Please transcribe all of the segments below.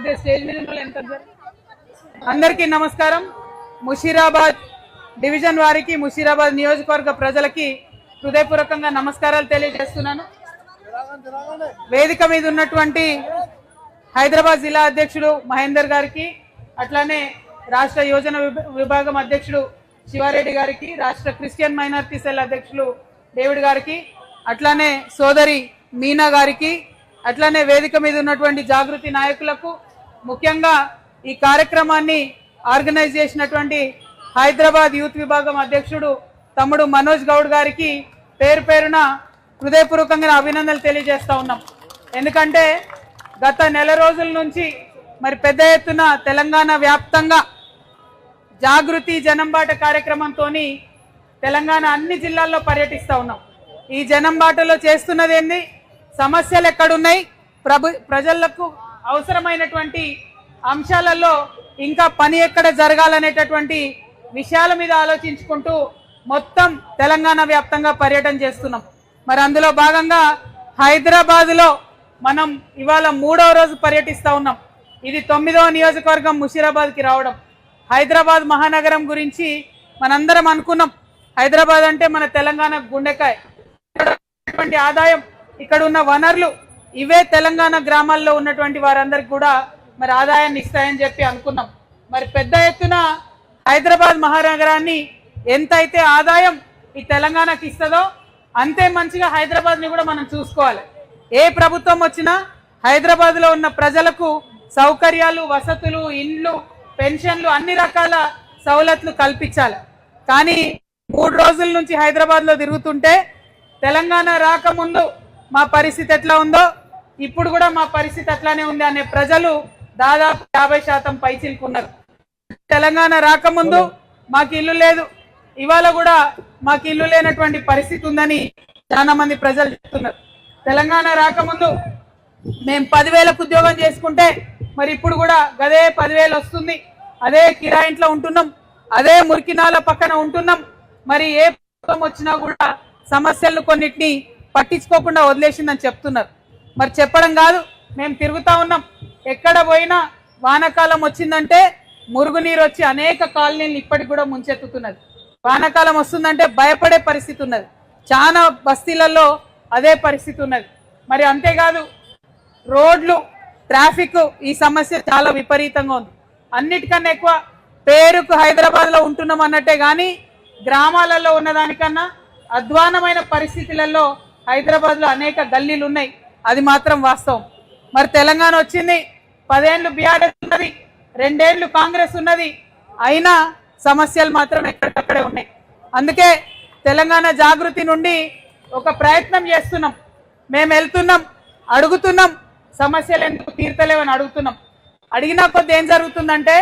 అదే స్టేజ్ మీద ఎంత అందరికీ నమస్కారం. ముషీరాబాద్ డివిజన్ వారికి ముషీరాబాద్ నియోజకవర్గ ప్రజలకి హృదయపూర్వకంగా నమస్కారాలు తెలియజేస్తున్నాను. వేదిక మీద ఉన్నటువంటి హైదరాబాద్ జిల్లా అధ్యక్షుడు మహేందర్ గారికి అట్లానే రాష్ట్ర యోజన విభ- విభాగం అధ్యక్షుడు శివారెడ్డి గారికి రాష్ట్ర క్రిస్టియన్ మైనార్టీ సెల్ అధ్యక్షులు డేవిడ్ గారికి అట్లానే సోదరి మీనా గారికి అట్లానే వేదిక మీద ఉన్నటువంటి జాగృతి నాయకులకు ముఖ్యంగా ఈ కార్యక్రమాన్ని ఆర్గనైజ్ చేసినటువంటి హైదరాబాద్ యూత్ విభాగం అధ్యక్షుడు తమ్ముడు మనోజ్ గౌడ్ గారికి పేరు పేరున హృదయపూర్వకంగా అభినందనలు తెలియజేస్తూ ఉన్నాం. ఎందుకంటే గత నెల రోజుల నుంచి మరి పెద్ద ఎత్తున తెలంగాణ వ్యాప్తంగా జాగృతి జనంబాట కార్యక్రమంతో తెలంగాణ అన్ని జిల్లాల్లో పర్యటిస్తూ ఉన్నాం. ఈ జనంబాటలో చేస్తున్నది ఏంది? సమస్యలు ఎక్కడున్నాయి? ప్రభు ప్రజలకు అవసరమైనటువంటి అంశాలలో ఇంకా పని ఎక్కడ జరగాలనేటటువంటి విషయాల మీద ఆలోచించుకుంటూ మొత్తం తెలంగాణ వ్యాప్తంగా పర్యటన చేస్తున్నాం. మరి అందులో భాగంగా హైదరాబాద్లో మనం ఇవాళ మూడవ రోజు పర్యటిస్తా ఉన్నాం. ఇది తొమ్మిదవ నియోజకవర్గం ముషీరాబాద్కి రావడం. హైదరాబాద్ మహానగరం గురించి మనందరం అనుకున్నాం. హైదరాబాద్ అంటే మన తెలంగాణ గుండెకాయ. ఆదాయం ఇక్కడ ఉన్న వనరులు ఇవే తెలంగాణ గ్రామాల్లో ఉన్నటువంటి వారందరికి కూడా మరి ఆదాయాన్ని ఇస్తాయని చెప్పి అనుకున్నాం. మరి పెద్ద ఎత్తున హైదరాబాద్ మహానగరాన్ని ఎంతైతే ఆదాయం ఈ తెలంగాణకి ఇస్తుందో అంతే మంచిగా హైదరాబాద్ని కూడా మనం చూసుకోవాలి. ఏ ప్రభుత్వం వచ్చినా హైదరాబాద్లో ఉన్న ప్రజలకు సౌకర్యాలు వసతులు ఇండ్లు పెన్షన్లు అన్ని రకాల సవలతులు కల్పించాలి. కానీ మూడు రోజుల నుంచి హైదరాబాద్లో తిరుగుతుంటే తెలంగాణ రాకముందు మా పరిస్థితి ఎట్లా ఉందో ఇప్పుడు కూడా మా పరిస్థితి అట్లానే ఉంది అనే ప్రజలు దాదాపు యాభై శాతం పైచిల్కున్నారు తెలంగాణ రాకముందు మాకు ఇల్లు లేదు. ఇవాళ కూడా మాకు ఇల్లు లేనటువంటి పరిస్థితి ఉందని చాలా మంది ప్రజలు చెప్తున్నారు. తెలంగాణ రాకముందు మేము పదివేలకు ఉద్యోగం చేసుకుంటే మరి ఇప్పుడు కూడా గదే పదివేలు వస్తుంది. అదే కిరాయింట్లో ఉంటున్నాం. అదే మురికినాల పక్కన ఉంటున్నాం. మరి ఏ ప్రభుత్వం వచ్చినా కూడా సమస్యలను కొన్నిటిని పట్టించుకోకుండా వదిలేసిందని చెప్తున్నారు. మరి చెప్పడం కాదు మేము తిరుగుతూ ఉన్నాం. ఎక్కడ పోయినా వానాకాలం వచ్చిందంటే మురుగునీరు వచ్చి అనేక కాలనీలు ఇప్పటికి కూడా ముంచెత్తుతున్నది. వానాకాలం వస్తుందంటే భయపడే పరిస్థితి ఉన్నది. చాలా బస్తీలలో అదే పరిస్థితి ఉన్నది. మరి అంతేకాదు రోడ్లు ట్రాఫిక్ ఈ సమస్య చాలా విపరీతంగా ఉంది. అన్నిటికన్నా ఎక్కువ పేరుకు హైదరాబాద్లో ఉంటున్నాం అన్నట్టే కానీ గ్రామాలలో ఉన్నదానికన్నా అధ్వానమైన పరిస్థితులలో హైదరాబాద్లో అనేక గల్లీలు ఉన్నాయి. అది మాత్రం వాస్తవం. మరి తెలంగాణ వచ్చింది పదేళ్ళు బీఆర్ఎస్ ఉన్నది రెండేళ్ళు కాంగ్రెస్ ఉన్నది అయినా సమస్యలు మాత్రం ఎక్కడికక్కడే ఉన్నాయి. అందుకే తెలంగాణ జాగృతి నుండి ఒక ప్రయత్నం చేస్తున్నాం. మేము వెళ్తున్నాం అడుగుతున్నాం సమస్యలు ఎందుకు తీర్తలేవని అడుగుతున్నాం. అడిగినా కొద్ది ఏం జరుగుతుందంటే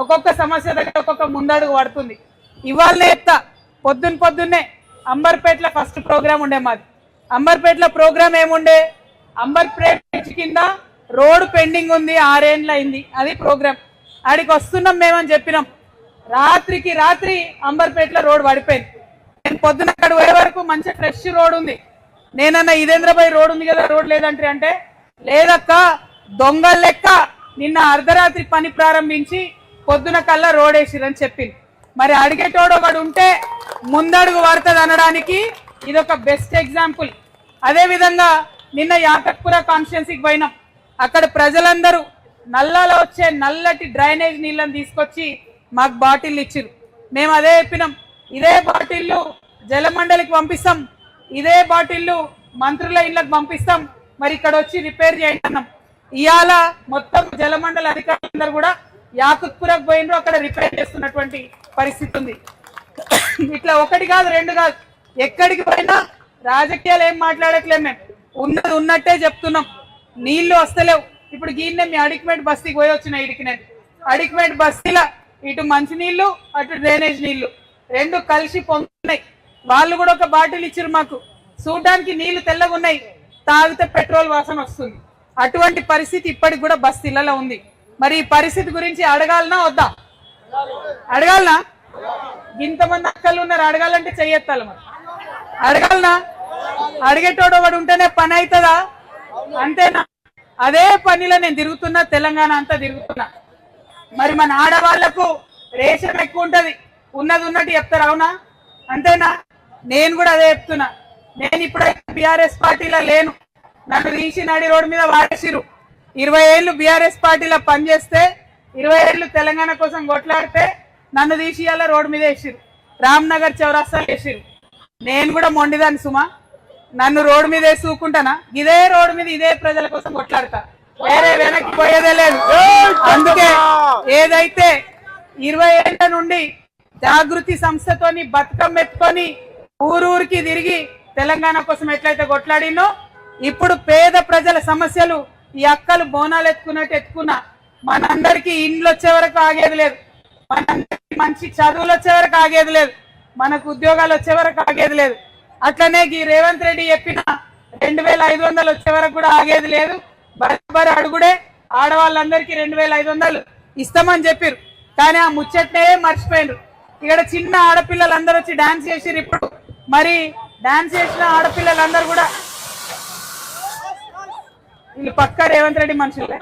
ఒక్కొక్క సమస్య దగ్గర ఒక్కొక్క ముందడుగు పడుతుంది. ఇవాళ చెప్తా పొద్దున్న పొద్దున్నే అంబర్పేటలో ఫస్ట్ ప్రోగ్రాం ఉండే మాది. అంబర్పేటలో ప్రోగ్రాం ఏముండే? అంబర్పేట బ్రిడ్జ్ కింద రోడ్ పెండింగ్ ఉంది ఆరేండ్లు అయింది అది ప్రోగ్రామ్. ఆడికి వస్తున్నాం మేమని చెప్పినాం. రాత్రికి రాత్రి అంబర్పేటలో రోడ్ పడిపోయింది. నేను పొద్దున అక్కడ పోయే వరకు మంచి ఫ్రెష్ రోడ్ ఉంది. నేనన్నా ఇదేంద్రబాయ్ రోడ్ ఉంది కదా రోడ్ లేదంటే అంటే లేదక్క దొంగల లెక్క నిన్న అర్ధరాత్రి పని ప్రారంభించి పొద్దున కల్లా రోడ్ వేసిరని చెప్పింది. మరి అడిగేటోడు ఒకడు ఉంటే ముందడుగు పడుతుంది అనడానికి ఇది ఒక బెస్ట్ ఎగ్జాంపుల్ అదేవిధంగా నిన్న యాతక్పుర కాన్స్టిట్యున్సీకి పోయినాం. అక్కడ ప్రజలందరూ నల్లలో వచ్చే నల్లటి డ్రైనేజ్ నీళ్ళని తీసుకొచ్చి మాకు బాటిల్ ఇచ్చిరు మేము అదే చెప్పినాం ఇదే బాటిల్లు జలమండలికి పంపిస్తాం ఇదే బాటిల్లు మంత్రుల ఇళ్ళకి పంపిస్తాం మరి ఇక్కడ వచ్చి రిపేర్ చేయండి అన్నాం ఇవాళ మొత్తం జలమండలి అధికారులందరూ కూడా యాకుత్పురకు పోయినరు అక్కడ రిపేర్ చేస్తున్నటువంటి పరిస్థితి ఉంది. ఇట్లా ఒకటి కాదు రెండు కాదు. ఎక్కడికి పోయినా రాజకీయాలు ఏం మాట్లాడట్లేదు మేము. ఉన్నది ఉన్నట్టే చెప్తున్నాం. నీళ్ళు వస్తలేవు. ఇప్పుడు గీన్నే మీ అడిక్మేట్ బస్తీకి పోయి వచ్చిన ఇడికి నేను. అడిక్మేట్ బస్తీల ఇటు మంచినీళ్ళు అటు డ్రైనేజ్ నీళ్ళు. రెండు కలిసి పొందుతున్నాయి వాళ్ళు కూడా ఒక బాటిల్ ఇచ్చారు మాకు. చూడడానికి నీళ్ళు తెల్లగా ఉన్నాయి. తాగితే పెట్రోల్ వాసన వస్తుంది. అటువంటి పరిస్థితి ఇప్పటికి కూడా బస్తీలలో ఉంది. మరి ఈ పరిస్థితి గురించి అడగాలనా వద్దా? అడగాలనా? ఇంతమంది అక్కలు ఉన్నారు. అడగాలంటే చెయ్యెత్తాలి మరి. అడగాలనా? అడిగేటోడు ఒకడు ఉంటేనే పని అవుతుందా అంతేనా? అదే పనిలో నేను తిరుగుతున్నా తెలంగాణ అంతా తిరుగుతున్నా. మరి మన ఆడవాళ్ళకు రేషన్ ఎక్కువ ఉంటది. ఉన్నది ఉన్నట్టు చెప్తారు అవునా? అంతేనా? నేను కూడా అదే చెప్తున్నా. నేను ఇప్పుడైతే బీఆర్ఎస్ పార్టీలో లేను. నన్ను తీసి నాడి రోడ్డు మీద వాడేసిరు ఇరవై ఏళ్ళు బీఆర్ఎస్ పార్టీలో పనిచేస్తే ఇరవై ఏళ్ళు తెలంగాణ కోసం కొట్లాడితే నన్ను తీసి రోడ్ రోడ్డు మీద వేసిరు రామ్నగర్ చౌరస్తాలు వేసిరు నేను కూడా మొండిదాన్ని సుమా. నన్ను రోడ్డు మీద వేసి ఊకుంటానా ఇదే రోడ్డు మీద ఇదే ప్రజల కోసం కొట్లాడతా. వేరే వెనక్కి పోయేదే లేదు. అందుకే ఏదైతే ఇరవై ఏళ్ళ నుండి జాగృతి సంస్థతోని బతుకమ్మ ఎత్తుకొని ఊరూరికి తిరిగి తెలంగాణ కోసం ఎట్లయితే కొట్లాడినో ఇప్పుడు పేద ప్రజల సమస్యలు ఈ అక్కలు బోనాలు ఎత్తుకున్నట్టు ఎత్తుకున్నా మనందరికీ ఇండ్లు వచ్చే వరకు ఆగేది లేదు. మనందరికీ మంచి చదువులు వచ్చే వరకు ఆగేది లేదు. మనకు ఉద్యోగాలు వచ్చే వరకు ఆగేది లేదు. అట్లనే ఈ రేవంత్ రెడ్డి చెప్పిన రెండు వేల ఐదు వందలు వచ్చే వరకు కూడా ఆగేది లేదు. బరాబర్ అడుగుడే ఆడవాళ్ళందరికీ రెండు వేల ఐదు వందలు ఇస్తామని చెప్పారు కానీ ఆ ముచ్చట్నే మర్చిపోయినరు ఇక్కడ చిన్న ఆడపిల్లలందరూ వచ్చి డాన్స్ చేసిరు ఇప్పుడు. మరి డాన్స్ చేసిన ఆడపిల్లలందరూ కూడా వీళ్ళు పక్క రేవంత్ రెడ్డి మనుషులే.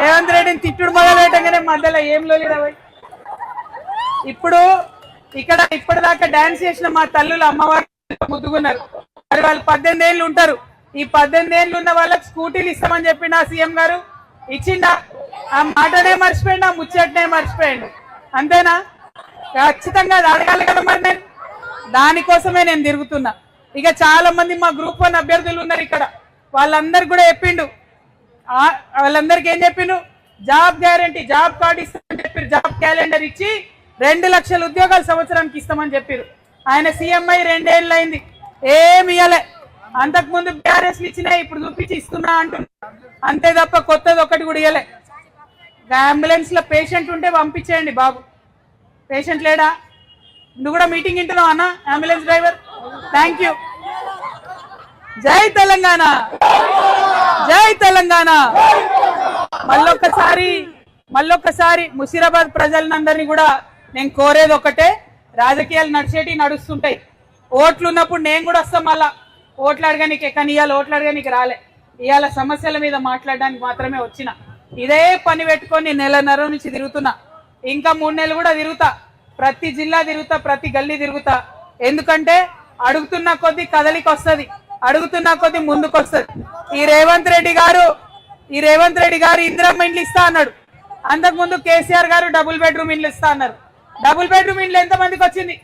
రేవంత్ రెడ్డిని తిట్టుడు మొదలు పెట్టగానే మధ్యలో ఏం లేదు ఇప్పుడు ఇక్కడ ఇప్పటిదాకా డాన్స్ చేసిన మా తల్లులు అమ్మవారు ముద్దుకున్నారు మరి వాళ్ళు పద్దెనిమిది ఏళ్ళు ఉంటారు. ఈ పద్దెనిమిది ఏళ్ళు ఉన్న వాళ్ళకి స్కూటీలు ఇస్తామని చెప్పిండా సీఎం గారు. ఇచ్చిండా? ఆ మాటనే మర్చిపోయిండు ఆ ముచ్చటనే మర్చిపోయిండు. అంతేనా? ఖచ్చితంగా అడగాలి కదా మరి నేను. దానికోసమే నేను తిరుగుతున్నా. ఇక చాలా మంది మా గ్రూప్ వన్ అభ్యర్థులు ఉన్నారు ఇక్కడ. వాళ్ళందరికి కూడా చెప్పిండు. వాళ్ళందరికి వాళ్ళందరికీ ఏం చెప్పిండు? జాబ్ గ్యారంటీ జాబ్ కార్డు ఇస్తామని చెప్పి జాబ్ క్యాలెండర్ ఇచ్చి రెండు లక్షల ఉద్యోగాలు సంవత్సరానికి ఇస్తామని చెప్పారు. ఆయన సీఎంఐ రెండేళ్ళు అయింది ఏమి ఇయ్యలే. అంతకు ముందు బీఆర్ఎస్ ఇచ్చినాయి ఇప్పుడు చూపించి ఇస్తున్నా అంటున్నా. అంతే తప్ప కొత్తది ఒకటి కూడా ఇయ్యలే. అంబులెన్స్లో పేషెంట్ ఉంటే పంపించేయండి బాబు. పేషెంట్ లేడా? నువ్వు కూడా మీటింగ్ ఇంటున్నావు అన్న అంబులెన్స్ డ్రైవర్? Thank you. జై తెలంగాణ. జై తెలంగాణ. మళ్ళొక్కసారి మళ్ళొక్కసారి ముషీరాబాద్ ప్రజలందరినీ కూడా నేను కోరేది ఒకటే రాజకీయాలు నడిచేటి నడుస్తుంటాయి. ఓట్లు ఉన్నప్పుడు నేను కూడా వస్తాం మళ్ళా. ఓట్లు అడగనికి ఎక్కని ఇవాళ ఓట్లు అడగనికి రాలే. ఇవాళ సమస్యల మీద మాట్లాడడానికి మాత్రమే వచ్చిన. ఇదే పని పెట్టుకొని నెలన్నర నుంచి తిరుగుతున్నా. ఇంకా మూడు నెలలు కూడా తిరుగుతా. ప్రతి జిల్లా తిరుగుతా ప్రతి గల్లీ తిరుగుతా. ఎందుకంటే అడుగుతున్న కొద్ది కదలికి వస్తుంది. అడుగుతున్న కొద్ది ముందుకు ఈ రేవంత్ రెడ్డి గారు ఈ రేవంత్ రెడ్డి గారు ఇందిరమ్మ ఇండ్లు ఇస్తా అన్నాడు. అంతకుముందు కేసీఆర్ గారు డబుల్ బెడ్రూమ్ ఇండ్లు ఇస్తా అన్నారు. డబుల్ బెడ్రూమ్ ఇండ్లు ఎంత మందికి వచ్చింది?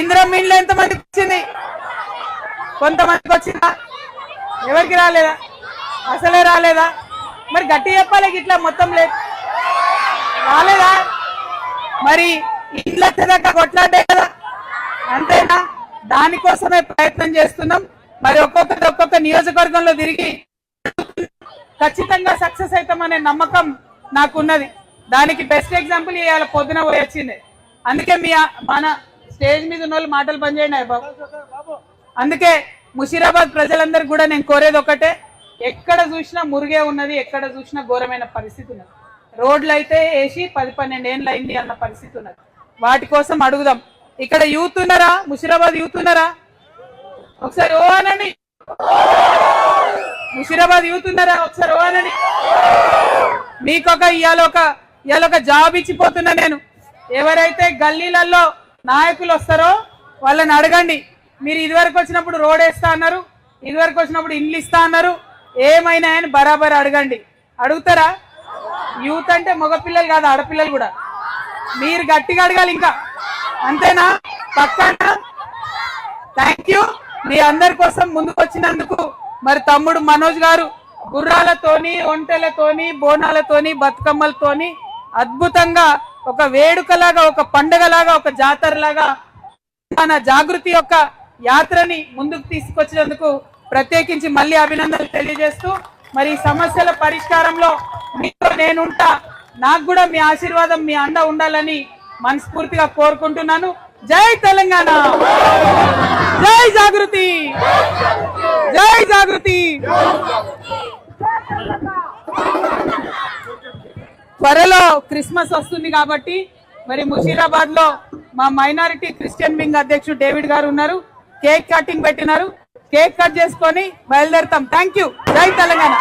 ఇంద్రం ఇండ్లు ఎంత మందికి వచ్చింది? కొంతమందికి వచ్చిందా? ఎవరికి రాలేదా? అసలే రాలేదా? మరి గట్టి చెప్పాలి ఇట్లా మొత్తం లేదు రాలేదా? మరి ఇండ్లు వచ్చేదాకా కొట్లాడే కదా? అంతేనా? దానికోసమే ప్రయత్నం చేస్తున్నాం. మరి ఒక్కొక్కటి ఒక్కొక్క నియోజకవర్గంలో తిరిగి ఖచ్చితంగా సక్సెస్ అవుతామనే నమ్మకం నాకున్నది. దానికి బెస్ట్ ఎగ్జాంపుల్ ఇవాళ పొద్దున పోయి వచ్చింది. అందుకే మీ మన స్టేజ్ మీద ఉన్న వాళ్ళు మాటలు పనిచేయండి బాబు. అందుకే ముషీరాబాద్ ప్రజలందరికీ కూడా నేను కోరేది ఒకటే ఎక్కడ చూసినా మురిగే ఉన్నది ఎక్కడ చూసినా ఘోరమైన పరిస్థితి ఉన్నది. రోడ్లు అయితే వేసి పది పన్నెండు ఏళ్ళు అయింది అన్న పరిస్థితి ఉన్నది. వాటి కోసం అడుగుదాం. ఇక్కడ యూత్ ఉన్నారా? ముషీరాబాద్ యూత్ ఉన్నారా? ఒకసారి ఓ అనండి. ముషీరాబాద్ యూత్ ఉన్నారా? ఒకసారి ఓ అనండి. మీకొక ఇవాళ ఒక ఇవాళ ఒక జాబ్ ఇచ్చిపోతున్నా నేను. ఎవరైతే గల్లీలలో నాయకులు వస్తారో వాళ్ళని అడగండి. మీరు ఇదివరకు వచ్చినప్పుడు రోడ్ వేస్తా అన్నారు ఇదివరకు వచ్చినప్పుడు ఇండ్లు ఇస్తా అన్నారు. ఏమైనా అని బరాబర్ అడగండి. అడుగుతారా? యూత్ అంటే మగపిల్లలు కాదు ఆడపిల్లలు కూడా. మీరు గట్టిగా అడగాలి ఇంకా. అంతేనా? పక్కన? థ్యాంక్ యూ మీ అందరి కోసం ముందుకు వచ్చినందుకు మరి తమ్ముడు మనోజ్ గారు గుర్రాలతోని ఒంటెలతోని బోనాలతోని బతుకమ్మలతోని అద్భుతంగా ఒక వేడుకలాగా ఒక పండగలాగా ఒక జాతరలాగా మన జాగృతి యొక్క యాత్రని ముందుకు తీసుకొచ్చినందుకు ప్రత్యేకించి మళ్ళీ అభినందనలు తెలియజేస్తూ మరి సమస్యల పరిష్కారంలో మీతో నేనుంటా నాకు కూడా మీ ఆశీర్వాదం మీ అండ ఉండాలని మనస్ఫూర్తిగా కోరుకుంటున్నాను. జై తెలంగాణ! జై జాగృతి! జై జాగృతి! త్వరలో క్రిస్మస్ వస్తుంది కాబట్టి మరి ముషీరాబాద్లో మా మైనారిటీ క్రిస్టియన్ వింగ్ అధ్యక్షుడు డేవిడ్ గారు ఉన్నారు. కేక్ కటింగ్ పెట్టినారు. కేక్ కట్ చేసుకొని బయలుదేరుతాం. థ్యాంక్ యూ జై తెలంగాణ.